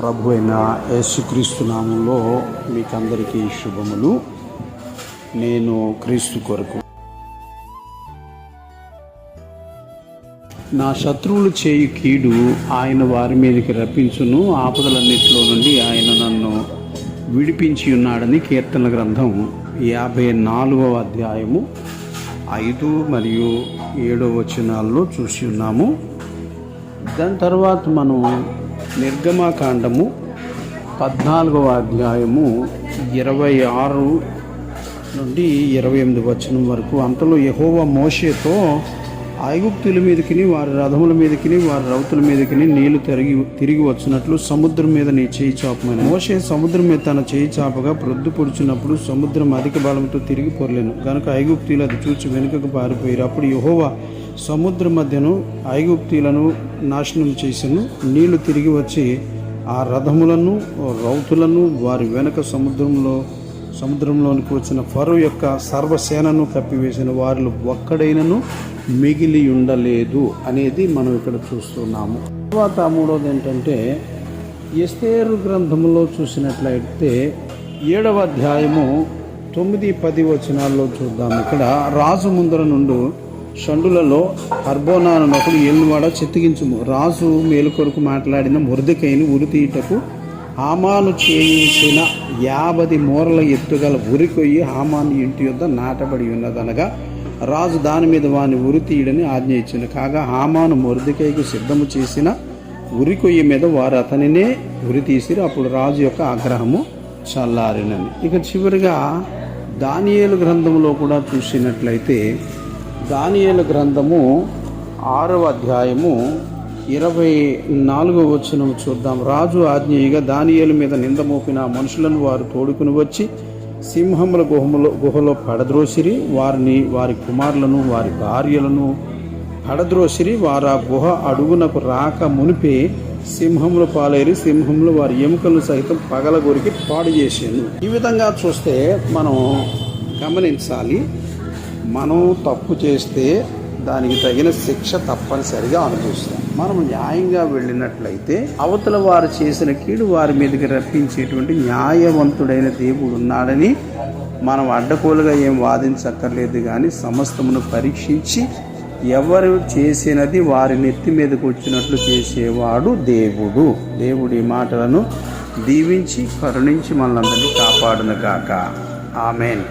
ప్రభు అయిన యేసుక్రీస్తు నామంలో మీకందరికీ శుభములు. నేను క్రీస్తు కొరకు. నా శత్రువులు చేయు కీడు ఆయన వారి మీదకి రప్పించును. ఆపదలన్నింటిలో నుండి ఆయన నన్ను విడిపించి ఉన్నాడని కీర్తన గ్రంథం యాభై నాలుగవ అధ్యాయము ఐదు మరియు ఏడవ వచనాల్లో చూసి ఉన్నాము. దాని తర్వాత మనం నిర్గమాకాండము పద్నాలుగవ అధ్యాయము ఇరవై ఆరు నుండి ఇరవై ఎనిమిది వచనం వరకు. అంతలో యహోవ మోషేతో ఐగుప్తుల మీదకిని వారి రథముల మీదకిని వారి రౌతుల మీదకిని నీళ్ళు తిరిగి తిరిగి వచ్చినట్లు సముద్రం మీద నీ చేయి చాపమని. మోషే సముద్రం మీద తన చేయి చాపగా ప్రొద్దు పొడిచినప్పుడు సముద్రం అధిక బలంతో తిరిగి పొరలేను. కనుక ఐగుప్తులు అది చూచి వెనుకకు పారిపోయారు. అప్పుడు యహోవా సముద్ర మధ్యను ఐగుప్తీలను నాశనం చేసెను నీళ్ళు తిరిగి వచ్చి ఆ రథములను రౌతులను వారి వెనక సముద్రంలో సముద్రంలోనికి వచ్చిన ఫరు యొక్క సర్వసేనను కప్పివేసిన వారిలో ఒక్కడైనను మిగిలి ఉండలేదు అనేది మనం ఇక్కడ చూస్తున్నాము. తర్వాత మూడోది ఏంటంటే ఎస్తేరు గ్రంథంలో చూసినట్లయితే ఏడవ అధ్యాయము తొమ్మిది పది వచనాల్లో చూద్దాం. ఇక్కడ రాజు ముందర నుండి షండులలో అర్బోనాను ఏలువాడ చిత్తగించుము రాజు మేలుకొరకు మాట్లాడిన మురదికైని ఉరితీయటకు హామాను చేయించిన యాభది మూరల ఎత్తుగల ఉరికొయ్యి హామాను ఇంటి యొద్ద నాటబడి ఉన్నదనగా రాజు దాని మీద వాని ఉరి తీయడని ఆజ్ఞ ఇచ్చింది కాగా హామాను మురదికైకి సిద్ధము చేసిన ఉరికొయ్యి మీద వారు అతనినే ఉరి తీసిరి. అప్పుడు రాజు యొక్క ఆగ్రహము చల్లారినని. ఇక చివరిగా దానియేలు గ్రంథంలో కూడా చూసినట్లయితే దానియేలు గ్రంథము ఆరవ అధ్యాయము ఇరవై నాలుగో వచ్చిన చూద్దాం. రాజు ఆజ్ఞేయగా దానియేలు మీద నింద మోపిన మనుషులను వారు తోడుకుని వచ్చి సింహముల గుహములో గుహలో పడద్రోసిరి వారిని వారి కుమారులను వారి భార్యలను పడద్రోసిరి వారు ఆ గుహ అడుగునకు రాక మునిపే సింహములు పాలేరి సింహములు వారి ఎముకలను సైతం పగలగొరికి పాడు చేసాను. ఈ విధంగా చూస్తే మనం గమనించాలి మనం తప్పు చేస్తే దానికి తగిన శిక్ష తప్పనిసరిగా అనుభవిస్తాం. మనం న్యాయంగా వెళ్ళినట్లయితే అవతల వారు చేసిన కీడు వారి మీదకి రప్పించేటువంటి న్యాయవంతుడైన దేవుడు ఉన్నాడని మనం అడ్డకోలుగా ఏం వాదించక్కర్లేదు కానీ సమస్తమును పరీక్షించి ఎవరు చేసినది వారి నెత్తి మీదకి వచ్చినట్లు చేసేవాడు దేవుడు. దేవుడి మాటలను దీవించి కరుణించి మనల్ని కాపాడును కాక ఆమెన్.